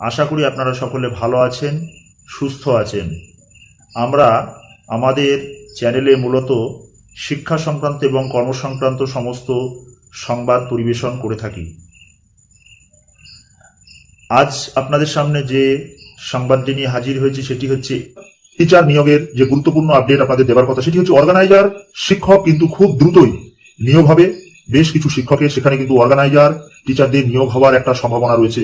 আশা করি আপনারা সকলে ভালো আছেন, সুস্থ আছেন। আমরা আমাদের চ্যানেলে মূলত শিক্ষা সংক্রান্ত এবং কর্মসংক্রান্ত সমস্ত সংবাদ পরিবেশন করে থাকি। আজ আপনাদের সামনে যে সংবাদটি নিয়ে হাজির হয়েছে সেটি হচ্ছে টিচার নিয়োগের যে গুরুত্বপূর্ণ আপডেট আপনাদের দেওয়ার কথা, সেটি হচ্ছে অর্গানাইজার শিক্ষক কিন্তু খুব দ্রুতই নিয়োগ হবে। বেশ কিছু শিক্ষকের সেখানে কিন্তু অর্গানাইজার টিচারদের নিয়োগ হওয়ার একটা সম্ভাবনা রয়েছে।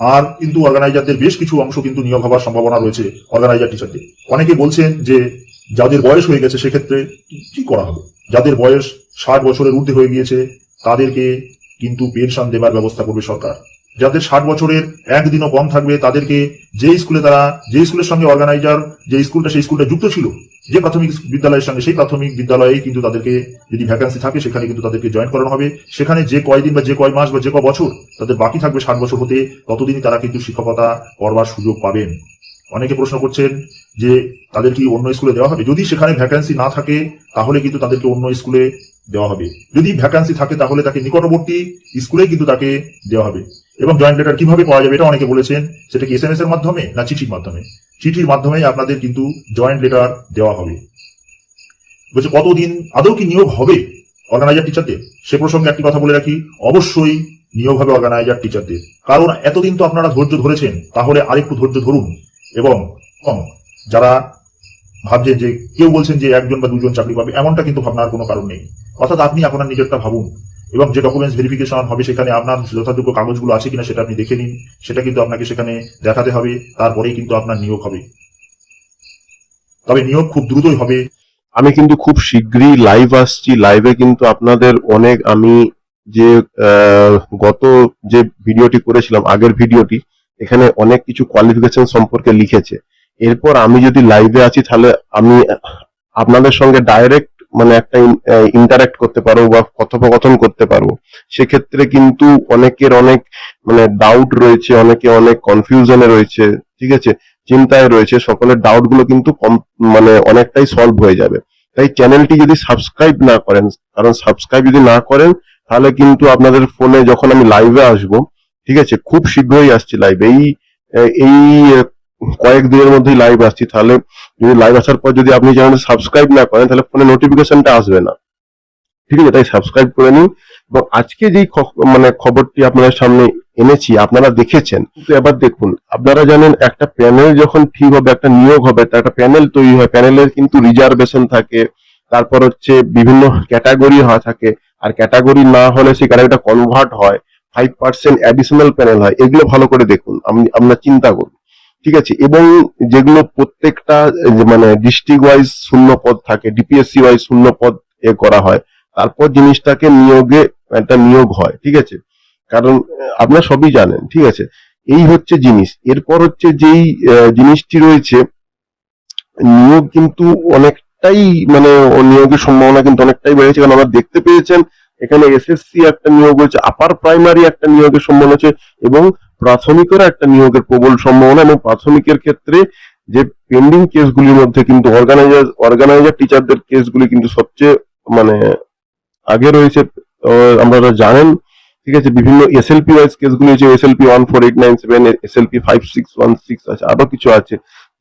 আর কিন্তু অর্গানাইজারদের বেশ কিছু অংশ কিন্তু নিয়োগ হওয়ার সম্ভাবনা রয়েছে অর্গানাইজার টিচারদের অনেকে বলছেন যে, যাদের বয়স হয়ে গেছে সেক্ষেত্রে কি করা হবে? যাদের বয়স ষাট বছরের ঊর্ধ্বে হয়ে গিয়েছে, তাদেরকে কিন্তু পেনশন দেবার ব্যবস্থা করবে সরকার। যাদের ষাট বছরের একদিনও কম থাকবে, তাদেরকে যে স্কুলে তারা, যে স্কুলের সঙ্গে অর্গানাইজার যে স্কুলটা সেই স্কুলটা যুক্ত ছিল, যে প্রাথমিক বিদ্যালয়ের সঙ্গে সেই প্রাথমিক বিদ্যালয়ে কিন্তু তাদেরকে যদি ভ্যাকান্সি থাকে, সেখানে কিন্তু তাদেরকে জয়েন করানো হবে। সেখানে যে কয়দিন বা যে কয় মাস বা যে ক বছর তাদের বাকি থাকবে ষাট বছর হতে, ততদিনই তারা কিন্তু শিক্ষকতা করবার সুযোগ পাবেন। অনেকে প্রশ্ন করছেন যে তাদের কি অন্য স্কুলে দেওয়া হবে? যদি সেখানে ভ্যাকান্সি না থাকে, তাহলে কিন্তু তাদেরকে অন্য স্কুলে দেওয়া হবে। যদি ভ্যাকান্সি থাকে, তাহলে তাকে নিকটবর্তী স্কুলে কিন্তু তাকে দেওয়া হবে। এবং জয়েন্ট লেটার কীভাবে পাওয়া যাবে এটা অনেকে বলেছেন, সেটা কি এস এম এস এর মাধ্যমে না চিঠির মাধ্যমে? চিঠির মাধ্যমে আপনাদের কিন্তু জয়েন্ট লেটার দেওয়া হবে। বলছে, কতদিন, আদৌ কি নিয়োগ হবে অর্গানাইজার টিচারদের সে প্রসঙ্গে একটি কথা বলে রাখি, অবশ্যই নিয়োগ হবে অর্গানাইজার টিচারদের কারণ এতদিন তো আপনারা ধৈর্য ধরেছেন, তাহলে আরেকটু ধৈর্য ধরুন এবং যারা ভাবছেন যে, কেউ বলছেন যে একজন বা দুজন চাকরি পাবে, এমনটা কিন্তু ভাবনার কোনো কারণ নেই। অর্থাৎ আপনি আপনার নিজেরটা ভাবুন এবং যে ডকুমেন্টস ভেরিফিকেশন হবে সেখানে আপনার যথাযোগ্য কাগজগুলো আছে কিনা সেটা আপনি দেখে নিন। সেটা কিন্তু আপনাকে সেখানে দেখাতে হবে, তারপরেই কিন্তু আপনার নিয়োগ হবে। তবে নিয়োগ খুব দ্রুতই হবে। আমি কিন্তু খুব শীঘ্রই লাইভ আসছি। লাইভে কিন্তু আপনাদের অনেক আমি যে গত যে ভিডিওটি করেছিলাম, আগের ভিডিওটি, এখানে অনেক কিছু কোয়ালিফিকেশন সম্পর্কে লিখেছে। এরপর আমি যদি লাইভে আছি, তাহলে আমি আপনাদের সঙ্গে ডাইরেক্ট মানে একটা ইন্টারাক্ট করতে পারব বা কথোপকথন করতে পারব সেক্ষেত্রে কিন্তু অনেকের অনেক মানে ডাউট রয়েছে, অনেকে অনেক কনফিউশনে রয়েছে, ঠিক আছে? চিন্তায় রয়েছে, সকলের ডাউটগুলো কিন্তু কম মানে অনেকটাই সলভ হয়ে যাবে। তাই চ্যানেলটি যদি সাবস্ক্রাইব না করেন, কারণ সাবস্ক্রাইব যদি না করেন, তাহলে কিন্তু আপনাদের ফোনে যখন আমি লাইভে আসব, ঠিক আছে? খুব শীঘ্রই আসছি লাইভে এই এই কয়েক দিনের মধ্যেই লাইভ আসছি, তাহলে যদি লাইভ আসার পর যদি আপনি চ্যানেলটা সাবস্ক্রাইব না করেন, তাহলে ফোনে নোটিফিকেশনটা আসবে না। ঠিক আছে, তাই সাবস্ক্রাইব করে নিন। এবং আজকে যেই মানে খবরটি আপনাদের সামনে এনেছি, আপনারা দেখেছেন, কিন্তু এবার দেখুন, আপনারা জানেন একটা প্যানেল যখন ঠিক হবে, একটা নিয়োগ হবে একটা প্যানেল তৈরি হয়। প্যানেলের কিন্তু রিজার্ভেশন থাকে, তারপর হচ্ছে বিভিন্ন ক্যাটাগরি হয়, থাকে। আর ক্যাটাগরি না হলে সেই ক্যাটাগরিটা কনভার্ট হয়। ফাইভ পার্সেন্ট অ্যাডিশনাল প্যানেল হয়। এগুলো ভালো করে দেখুন আপনি আপনার চিন্তা করুন। ঠিক আছে? এবং যেগুলো প্রত্যেকটা মানে ডিস্ট্রিক্ট ওয়াইজ শূন্য পদ থাকে ডিপিএসসি ওয়াইজ শূন্য পদ এ করা হয়, তারপর জিনিসটাকে নিয়োগে, একটা নিয়োগ হয়, ঠিক আছে? কারণ আপনারা সবই জানেন, ঠিক আছে? এই হচ্ছে জিনিস। এরপর হচ্ছে যেই জিনিসটি রয়েছে, নিয়োগ কিন্তু অনেকটাই মানে নিয়োগের সম্ভাবনা কিন্তু অনেকটাই বেড়েছে। কারণ আমরা দেখতে পেয়েছেন, এখানে এসএসসি একটা নিয়োগ হয়েছে আপার প্রাইমারি একটা নিয়োগের সম্ভাবনা হচ্ছে, এবং প্রাথমিকেরও একটা নিয়োগের প্রবল সম্ভাবনা এবং প্রাথমিকের ক্ষেত্রে যে পেন্ডিং কেসগুলির মধ্যে কিন্তু অর্গানাইজার অর্গানাইজার টিচারদের কেসগুলি কিন্তু সবচেয়ে মানে আগে রয়েছে আপনারা জানেন, ঠিক আছে, বিভিন্ন এসএলপি ওয়াইজ কেসগুলি হচ্ছে SLP one four eight nine seven SLP five six one six আছে, আরও কিছু আছে।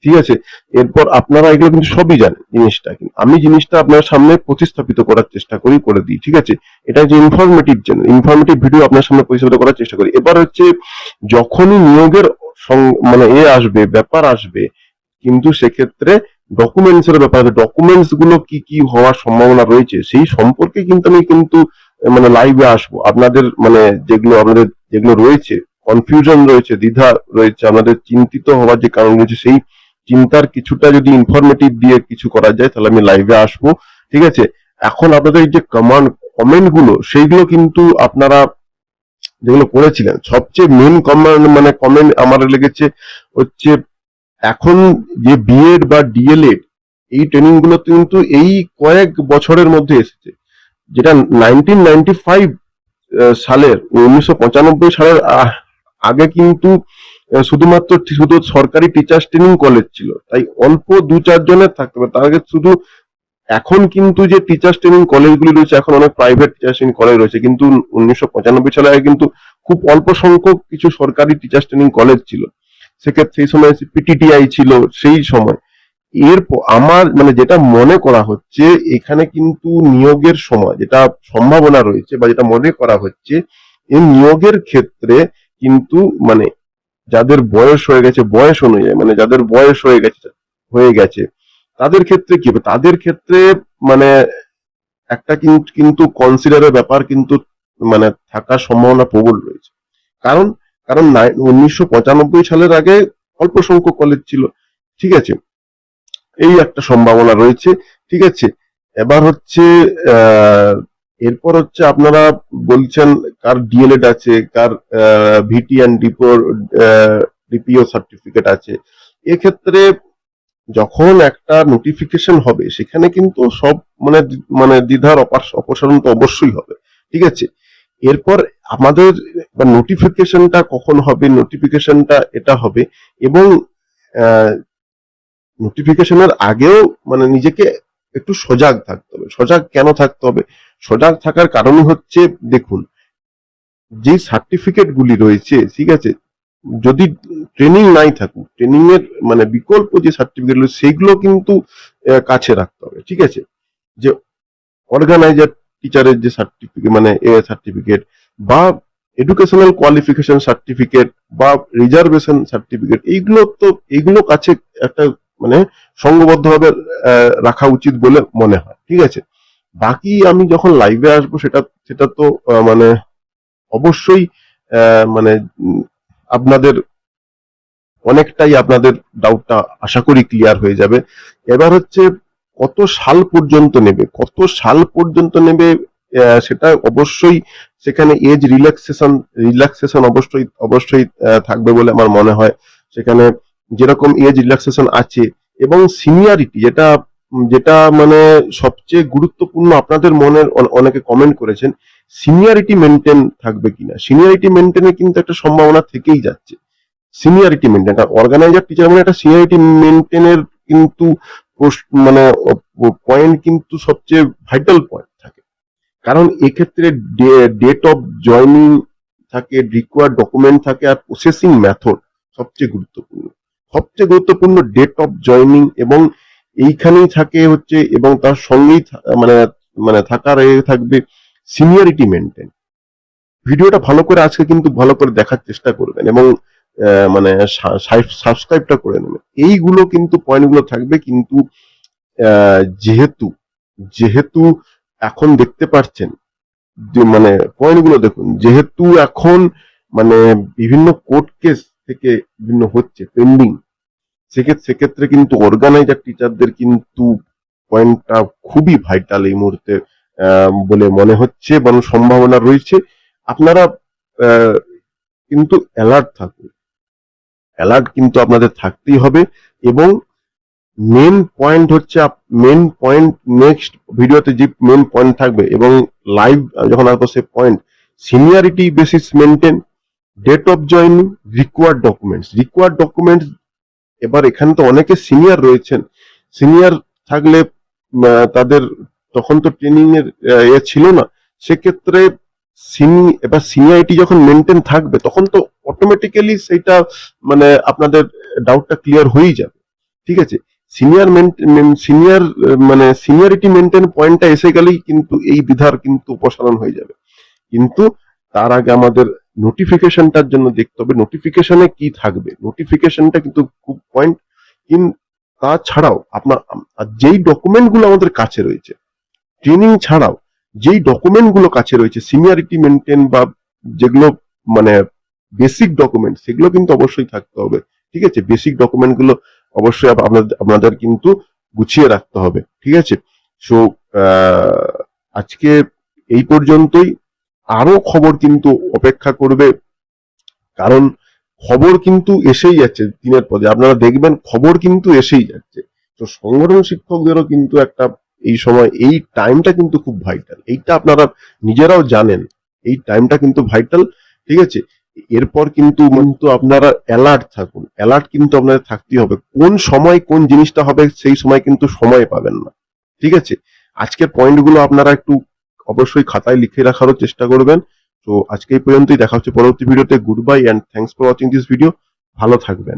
ঠিক আছে? এরপর আপনারা এগুলো কিন্তু সবই জানেন জিনিসটা। আমি জিনিসটা আপনার সামনে প্রতিস্থাপিত করার চেষ্টা করি, করে দিই, ঠিক আছে? এটা যে ইনফরমেটিভ চ্যানেল ইনফরমেটিভ ভিডিও আপনার সামনে প্রতিস্থাপিত করার চেষ্টা করি। এবার হচ্ছে যখনই নিয়োগের মানে এ আসবে, ব্যাপার আসবে, কিন্তু সেক্ষেত্রে ডকুমেন্টস এর ব্যাপার ডকুমেন্টসগুলো কি কি হওয়ার সম্ভাবনা রয়েছে, সেই সম্পর্কে কিন্তু আমি কিন্তু মানে লাইভে আসব। আপনাদের মানে যেগুলো, আপনাদের যেগুলো রয়েছে কনফিউশন রয়েছে, দ্বিধা রয়েছে, আপনাদের চিন্তিত হওয়ার যে কারণ রয়েছে, সেই চিন্তার কিছুটা যদি ইনফরমেটিভ দিয়ে কিছু করা যায়, তাহলে আমি লাইভে আসব। ঠিক আছে? এখন আপনাদের যে কমান্ড কমেন্টগুলো, সেইগুলো কিন্তু আপনারা যেগুলো করেছিলেন, সবচেয়ে মেন কমেন্ট মানে কমেন্ট আমার লেগেছে হচ্ছে, এখন যে বিএড বা ডিএলএড এই ট্রেনিংগুলো কিন্তু এই কয়েক বছরের মধ্যে এসেছে। যেটা নাইনটিন নাইনটি ফাইভ সালের, উনিশশো পঁচানব্বই সালের আগে কিন্তু শুধুমাত্র শুধু সরকারি টিচার্স ট্রেনিং কলেজ ছিল। তাই অল্প দু চারজনের থাকতে পারে তার আগে শুধু এখন কিন্তু যে টিচার্স ট্রেনিং কলেজগুলি রয়েছে, এখন অনেক প্রাইভেট টিচার্স ট্রেনিং কলেজ রয়েছে। কিন্তু উনিশশো পঁচানব্বই সালে আগে কিন্তু খুব অল্প সংখ্যক কিছু সরকারি টিচার্স ট্রেনিং কলেজ ছিল। সেক্ষেত্রে সেই সময় পিটিটিআই ছিল, সেই সময়। এরপর আমার মানে যেটা মনে করা হচ্ছে, এখানে কিন্তু নিয়োগের সময় যেটা সম্ভাবনা রয়েছে বা যেটা মনে করা হচ্ছে, এই নিয়োগের ক্ষেত্রে কিন্তু মানে যাদের বয়স হয়ে গেছে, বয়স অনুযায়ী মানে যাদের বয়স হয়ে গেছে হয়ে গেছে, তাদের ক্ষেত্রে কি? তাদের ক্ষেত্রে মানে একটা কিন- কিন্তু কনসিডারের ব্যাপার কিন্তু মানে থাকার সম্ভাবনা প্রবল রয়েছে। কারণ কারণ উনিশশো পঁচানব্বই সালের আগে অল্প সংখ্যক কলেজ ছিল, ঠিক আছে? এই একটা সম্ভাবনা রয়েছে, ঠিক আছে? এবার হচ্ছে এরপর হচ্ছে আপনারা বলছেন কার ডিএলএড আছে, কার ভিটি অ্যান্ড ডিপোর ডিপিও সার্টিফিকেট আছে। এক্ষেত্রে যখন একটা নোটিফিকেশন হবে, সেখানে কিন্তু সব মানে মানে দ্বিধার অপাস- অপসারণ তো অবশ্যই হবে, ঠিক আছে? এরপর আমাদের নোটিফিকেশনটা কখন হবে নোটিফিকেশনটা এটা হবে, এবং নোটিফিকেশনের আগেও মানে নিজেকে একটু সজাগ থাকতে হবে। সজাগ কেন থাকতে হবে? সজাগ থাকার কারণ হচ্ছে, দেখুন, যে সার্টিফিকেট গুলি রয়েছে, ঠিক আছে, যদি ট্রেনিং নাই থাকুক ট্রেনিং এর মানে বিকল্প যে সার্টিফিকেট সেগুলো কিন্তু কাছে রাখতে হবে, ঠিক আছে? যে অর্গানাইজার টিচারের যে সার্টিফিকেট মানে এ সার্টিফিকেট বা এডুকেশনাল কোয়ালিফিকেশন সার্টিফিকেট বা রিজার্ভেশন সার্টিফিকেট এইগুলো তো, এইগুলো কাছে একটা মানে সংঘবদ্ধভাবে আহ, রাখা উচিত বলে মনে হয়। ঠিক আছে? বাকি আমি যখন লাইভে আসব সেটা সেটা তো মানে অবশ্যই মানে আপনাদের অনেকটাই আপনাদের ডাউটটা আশা করি ক্লিয়ার হয়ে যাবে। এবার হচ্ছে কত সাল পর্যন্ত নেবে? কত সাল পর্যন্ত নেবে? সেটা অবশ্যই সেখানে এজ রিল্যাক্সেশন রিল্যাক্সেশন অবশ্যই অবশ্যই থাকবে বলে আমার মনে হয়। সেখানে যেরকম এজ রিল্যাক্সেশন আছে এবং সিনিয়রিটি যেটা যেটা মানে সবচেয়ে গুরুত্বপূর্ণ আপনাদের মনের অনেকে কমেন্ট করেছেন সিনিয়রিটি মেনটেন থাকবে কিনা? সিনিয়রিটি মেনটেনের কিন্তু একটা সম্ভাবনা থেকেই যাচ্ছে। সিনিয়রিটি মেনটেন অর্গানাইজার টিচার মানে একটা সিনিয়রিটি মেনটেনের কিন্তু মানে পয়েন্ট কিন্তু সবচেয়ে ভাইটাল পয়েন্ট থাকে। কারণ এক্ষেত্রে ডেট অফ জয়নিং থাকে রিকোয়ার্ড ডকুমেন্ট থাকে আর প্রসেসিং মেথড সবচেয়ে গুরুত্বপূর্ণ। সবচেয়ে গুরুত্বপূর্ণ ডেট অফ জয়নিং এবং এইখানেই থাকে হচ্ছে এবং তার সঙ্গেই মানে মানে থাকার থাকবে সিনিয়রিটি মেনটেন ভিডিওটা ভালো করে আজকে কিন্তু ভালো করে দেখার চেষ্টা করবেন এবং মানে সাবস্ক্রাইবটা করে নেবেন। এইগুলো কিন্তু পয়েন্টগুলো থাকবে কিন্তু যেহেতু যেহেতু এখন দেখতে পাচ্ছেন যে মানে পয়েন্টগুলো দেখুন, যেহেতু এখন মানে বিভিন্ন কোর্ট কেস থেকে বিভিন্ন হচ্ছে পেন্ডিং সেক্ষেত্রে সেক্ষেত্রে কিন্তু অর্গানাইজার টিচারদের কিন্তু পয়েন্টটা খুবই ভাইটাল এই মুহূর্তে বলে মনে হচ্ছে এবং সম্ভাবনা রয়েছে। আপনারা কিন্তু অ্যালার্ট থাকুন। অ্যালার্ট কিন্তু আপনাদের থাকতেই হবে এবং মেন পয়েন্ট হচ্ছে মেন পয়েন্ট নেক্সট ভিডিওতে যে মেন পয়েন্ট থাকবে এবং লাইভ যখন আসব সে point seniority basis maintain date of joining required documents required documents এবার এখানে তো অনেকে সিনিয়র রয়েছেন। সিনিয়র থাকলে তাদের তখন তো ট্রেনিং এর এ ছিল না। সেক্ষেত্রে সিনি এবার সিনিয়রিটি যখন মেনটেন থাকবে, তখন তো অটোমেটিক্যালি সেটা মানে আপনাদের ডাউটটা ক্লিয়ার হয়েই যাবে। ঠিক আছে? সিনিয়র সিনিয়র মানে সিনিয়রিটি মেনটেন পয়েন্টটা এসে গেলেই কিন্তু এই বিধার কিন্তু অপসারণ হয়ে যাবে। কিন্তু তার আগে আমাদের নোটিফিকেশনটার জন্য দেখতে হবে নোটিফিকেশনে কি থাকবে? নোটিফিকেশনটা কিন্তু খুব পয়েন্ট কিন্তু তাছাড়াও আপনার যেই ডকুমেন্টগুলো আমাদের কাছে রয়েছে ট্রেনিং ছাড়াও যেই ডকুমেন্টগুলো কাছে রয়েছে সিনিয়রিটি মেনটেন বা যেগুলো মানে বেসিক ডকুমেন্ট সেগুলো কিন্তু অবশ্যই থাকতে হবে, ঠিক আছে? বেসিক ডকুমেন্টগুলো অবশ্যই আপনাদের আপনাদের কিন্তু গুছিয়ে রাখতে হবে, ঠিক আছে? সো আজকে এই পর্যন্তই। আরও খবর কিন্তু অপেক্ষা করবে। কারণ খবর কিন্তু এসেই যাচ্ছে দিনের পদে আপনারা দেখবেন খবর কিন্তু এসেই যাচ্ছে। তো সংগঠন শিক্ষকদেরও কিন্তু একটা এই সময়, এই টাইমটা কিন্তু খুব ভাইটাল এইটা আপনারা নিজেরাও জানেন। এই টাইমটা কিন্তু ভাইটাল ঠিক আছে? এরপর কিন্তু কিন্তু আপনারা অ্যালার্ট থাকুন। অ্যালার্ট কিন্তু আপনাদের থাকতেই হবে। কোন সময় কোন জিনিসটা হবে, সেই সময় কিন্তু সময় পাবেন না। ঠিক আছে? আজকের পয়েন্টগুলো আপনারা একটু অবশ্যই খাতায় লিখে রাখারও চেষ্টা করবেন। তো আজকে এই পর্যন্তই। দেখা হচ্ছে পরবর্তী ভিডিওতে। Good bye and thanks for watching this video ভালো থাকবেন।